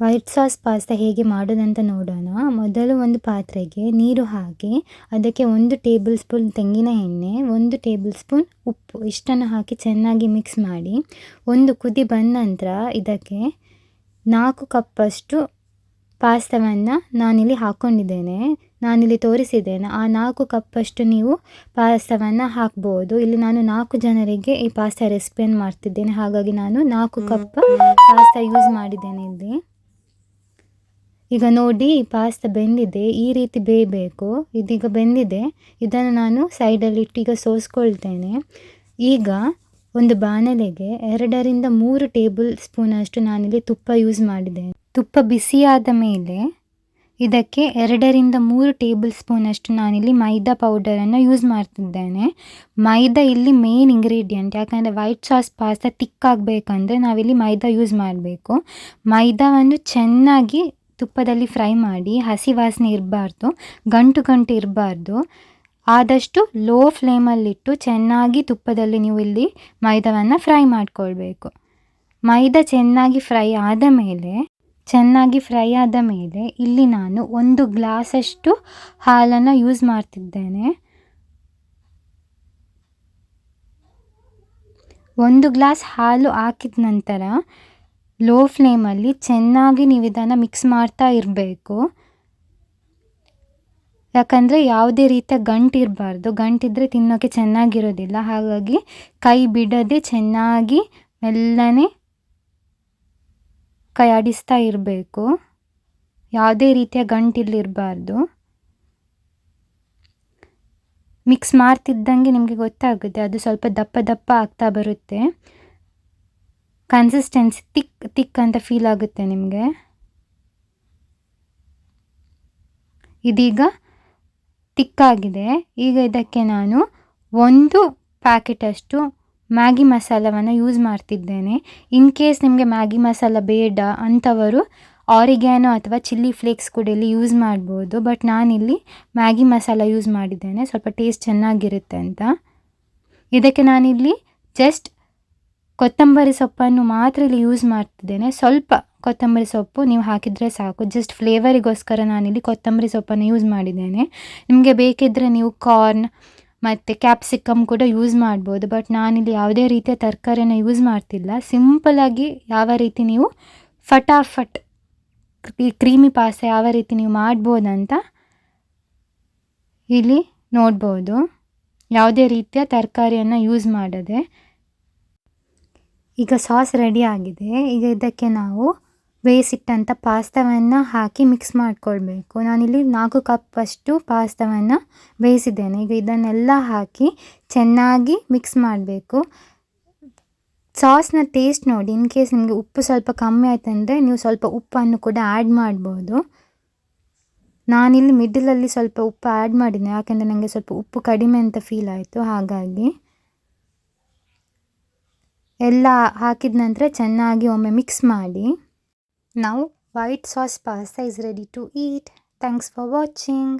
White sauce pasta ಹೇಗೆ ಮಾಡೋದಂತ ನೋಡೋಣ. ಮೊದಲು ಒಂದು ಪಾತ್ರೆಗೆ ನೀರು ಹಾಕಿ ಅದಕ್ಕೆ ಒಂದು ಟೇಬಲ್ ಸ್ಪೂನ್ ತೆಂಗಿನ ಎಣ್ಣೆ ಒಂದು ಟೇಬಲ್ ಸ್ಪೂನ್ ಉಪ್ಪು ಇಷ್ಟನ್ನು ಹಾಕಿ ಚೆನ್ನಾಗಿ ಮಿಕ್ಸ್ ಮಾಡಿ ಒಂದು ಕುದಿ ಬಂದ ನಂತರ ಇದಕ್ಕೆ ನಾಲ್ಕು ಕಪ್ಪಷ್ಟು ಪಾಸ್ತಾವನ್ನು ನಾನಿಲ್ಲಿ ಹಾಕ್ಕೊಂಡಿದ್ದೇನೆ ನಾನಿಲ್ಲಿ ತೋರಿಸಿದ್ದೇನೆ ಆ ನಾಲ್ಕು ಕಪ್ಪಷ್ಟು ನೀವು ಪಾಸ್ತಾವನ್ನು ಹಾಕ್ಬೋದು. ಇಲ್ಲಿ ನಾನು ನಾಲ್ಕು ಜನರಿಗೆ ಈ ಪಾಸ್ತಾ ರೆಸಿಪಿಯನ್ನು ಮಾಡ್ತಿದ್ದೇನೆ ಹಾಗಾಗಿ ನಾನು ನಾಲ್ಕು ಕಪ್ ಪಾಸ್ತಾ ಯೂಸ್ ಮಾಡಿದ್ದೇನೆ ಇಲ್ಲಿ. ಈಗ ನೋಡಿ ಪಾಸ್ತಾ ಬೆಂದಿದೆ, ಈ ರೀತಿ ಬೇಯಬೇಕು. ಇದೀಗ ಬೆಂದಿದೆ. ಇದನ್ನು ನಾನು ಸೈಡಲ್ಲಿಟ್ಟು ಈಗ ಸೋಸ್ಕೊಳ್ತೇನೆ. ಈಗ ಒಂದು ಬಾಣಲೆಗೆ ಎರಡರಿಂದ ಮೂರು ಟೇಬಲ್ ಸ್ಪೂನಷ್ಟು ನಾನಿಲ್ಲಿ ತುಪ್ಪ ಯೂಸ್ ಮಾಡಿದ್ದೇನೆ. ತುಪ್ಪ ಬಿಸಿಯಾದ ಮೇಲೆ ಇದಕ್ಕೆ ಎರಡರಿಂದ ಮೂರು ಟೇಬಲ್ ಸ್ಪೂನಷ್ಟು ನಾನಿಲ್ಲಿ ಮೈದಾ ಪೌಡರನ್ನು ಯೂಸ್ ಮಾಡ್ತಿದ್ದೇನೆ. ಮೈದಾ ಇಲ್ಲಿ ಮೇನ್ ಇಂಗ್ರೀಡಿಯೆಂಟ್ ಯಾಕಂದರೆ ವೈಟ್ ಸಾಸ್ ಪಾಸ್ತಾ ತಿಕ್ಕಾಗಬೇಕಂದ್ರೆ ನಾವಿಲ್ಲಿ ಮೈದಾ ಯೂಸ್ ಮಾಡಬೇಕು. ಮೈದಾವನ್ನು ಚೆನ್ನಾಗಿ ತುಪ್ಪದಲ್ಲಿ ಫ್ರೈ ಮಾಡಿ ಹಸಿ ವಾಸನೆ ಇರಬಾರ್ದು, ಗಂಟು ಗಂಟು ಇರಬಾರ್ದು. ಆದಷ್ಟು ಲೋ ಫ್ಲೇಮಲ್ಲಿಟ್ಟು ಚೆನ್ನಾಗಿ ತುಪ್ಪದಲ್ಲಿ ನೀವು ಇಲ್ಲಿ ಮೈದಾವನ್ನು ಫ್ರೈ ಮಾಡಿಕೊಳ್ಬೇಕು. ಮೈದಾ ಚೆನ್ನಾಗಿ ಫ್ರೈ ಆದ ಮೇಲೆ, ಚೆನ್ನಾಗಿ ಫ್ರೈ ಆದ ಮೇಲೆ ಇಲ್ಲಿ ನಾನು ಒಂದು ಗ್ಲಾಸಷ್ಟು ಹಾಲನ್ನು ಯೂಸ್ ಮಾಡ್ತಿದ್ದೇನೆ. ಒಂದು ಗ್ಲಾಸ್ ಹಾಲು ಹಾಕಿದ ನಂತರ ಲೋ ಫ್ಲೇಮಲ್ಲಿ ಚೆನ್ನಾಗಿ ನೀವು ಇದನ್ನು ಮಿಕ್ಸ್ ಮಾಡ್ತಾ ಇರಬೇಕು. ಯಾಕಂದರೆ ಯಾವುದೇ ರೀತಿಯ ಗಂಟು ಇರಬಾರ್ದು. ಗಂಟಿದ್ದರೆ ತಿನ್ನೋಕ್ಕೆ ಚೆನ್ನಾಗಿರೋದಿಲ್ಲ. ಹಾಗಾಗಿ ಕೈ ಬಿಡದೆ ಚೆನ್ನಾಗಿ ಮೆಲ್ಲನೆ ಕೈ ಆಡಿಸ್ತಾ ಇರಬೇಕು. ಯಾವುದೇ ರೀತಿಯ ಗಂಟಿಲ್ಲಿರಬಾರ್ದು ಮಿಕ್ಸ್ ಮಾಡ್ತಿದ್ದಂಗೆ ನಿಮಗೆ ಗೊತ್ತಾಗುತ್ತೆ. ಅದು ಸ್ವಲ್ಪ ದಪ್ಪ ದಪ್ಪ ಆಗ್ತಾ ಬರುತ್ತೆ. ಕನ್ಸಿಸ್ಟೆನ್ಸಿ ತಿಕ್ ತಿಕ್ ಅಂತ ಫೀಲ್ ಆಗುತ್ತೆ ನಿಮಗೆ. ಇದೀಗ ತಿಕ್ಕಾಗಿದೆ ಈಗ ಇದಕ್ಕೆ ನಾನು ಒಂದು ಪ್ಯಾಕೆಟಷ್ಟು ಮ್ಯಾಗಿ ಮಸಾಲವನ್ನು ಯೂಸ್ ಮಾಡ್ತಿದ್ದೇನೆ. ಇನ್ ಕೇಸ್ ನಿಮಗೆ ಮ್ಯಾಗಿ ಮಸಾಲ ಬೇಡ ಅಂಥವರು ಆರಿಗ್ಯಾನೋ ಅಥವಾ ಚಿಲ್ಲಿ ಫ್ಲೇಕ್ಸ್ ಕೂಡ ಇಲ್ಲಿ ಯೂಸ್ ಮಾಡ್ಬೋದು. ಬಟ್ ನಾನಿಲ್ಲಿ ಮ್ಯಾಗಿ ಮಸಾಲ ಯೂಸ್ ಮಾಡಿದ್ದೇನೆ. ಸ್ವಲ್ಪ ಟೇಸ್ಟ್ ಚೆನ್ನಾಗಿರುತ್ತೆ ಅಂತ. ಇದಕ್ಕೆ ನಾನಿಲ್ಲಿ ಜಸ್ಟ್ ಕೊತ್ತಂಬರಿ ಸೊಪ್ಪನ್ನು ಮಾತ್ರ ಇಲ್ಲಿ ಯೂಸ್ ಮಾಡ್ತಿದ್ದೇನೆ. ಸ್ವಲ್ಪ ಕೊತ್ತಂಬರಿ ಸೊಪ್ಪು ನೀವು ಹಾಕಿದರೆ ಸಾಕು. ಜಸ್ಟ್ ಫ್ಲೇವರಿಗೋಸ್ಕರ ನಾನಿಲ್ಲಿ ಕೊತ್ತಂಬರಿ ಸೊಪ್ಪನ್ನು ಯೂಸ್ ಮಾಡಿದ್ದೇನೆ. ನಿಮಗೆ ಬೇಕಿದ್ದರೆ ನೀವು ಕಾರ್ನ್ ಮತ್ತು ಕ್ಯಾಪ್ಸಿಕಮ್ ಕೂಡ ಯೂಸ್ ಮಾಡ್ಬೋದು. ಬಟ್ ನಾನಿಲ್ಲಿ ಯಾವುದೇ ರೀತಿಯ ತರಕಾರಿಯನ್ನು ಯೂಸ್ ಮಾಡ್ತಿಲ್ಲ. ಸಿಂಪಲಾಗಿ ಯಾವ ರೀತಿ ನೀವು ಫಟಾಫಟ್ ಕ್ರೀಮಿ ಪಾಸ್ತಾ ಯಾವ ರೀತಿ ನೀವು ಮಾಡ್ಬೋದಂತ ಇಲ್ಲಿ ನೋಡ್ಬೋದು. ಯಾವುದೇ ರೀತಿಯ ತರಕಾರಿಯನ್ನು ಯೂಸ್ ಮಾಡದೆ. ಈಗ ಸಾಸ್ ರೆಡಿ ಆಗಿದೆ. ಈಗ ಇದಕ್ಕೆ ನಾವು ಬೇಯಿಸಿಟ್ಟಂಥ ಪಾಸ್ತಾವನ್ನು ಹಾಕಿ ಮಿಕ್ಸ್ ಮಾಡಿಕೊಳ್ಬೇಕು. ನಾನಿಲ್ಲಿ ನಾಲ್ಕು ಕಪ್ಪಷ್ಟು ಪಾಸ್ತಾವನ್ನು ಬೇಯಿಸಿದ್ದೇನೆ. ಈಗ ಇದನ್ನೆಲ್ಲ ಹಾಕಿ ಚೆನ್ನಾಗಿ ಮಿಕ್ಸ್ ಮಾಡಬೇಕು. ಸಾಸ್ನ ಟೇಸ್ಟ್ ನೋಡಿ ಇನ್ ಕೇಸ್ ನಿಮಗೆ ಉಪ್ಪು ಸ್ವಲ್ಪ ಕಮ್ಮಿ ಆಯ್ತಂದರೆ ನೀವು ಸ್ವಲ್ಪ ಉಪ್ಪನ್ನು ಕೂಡ ಆ್ಯಡ್ ಮಾಡ್ಬೋದು. ನಾನಿಲ್ಲಿ ಮಿಡಲಲ್ಲಿ ಸ್ವಲ್ಪ ಉಪ್ಪು ಆ್ಯಡ್ ಮಾಡಿದ್ದೆ. ಯಾಕೆಂದರೆ ನನಗೆ ಸ್ವಲ್ಪ ಉಪ್ಪು ಕಡಿಮೆ ಅಂತ ಫೀಲ್ ಆಯಿತು, ಹಾಗಾಗಿ. ಎಲ್ಲ ಹಾಕಿದ ನಂತರ ಚೆನ್ನಾಗಿ ಒಮ್ಮೆ ಮಿಕ್ಸ್ ಮಾಡಿ. ನಾವು white sauce pasta is ready to eat thanks for watching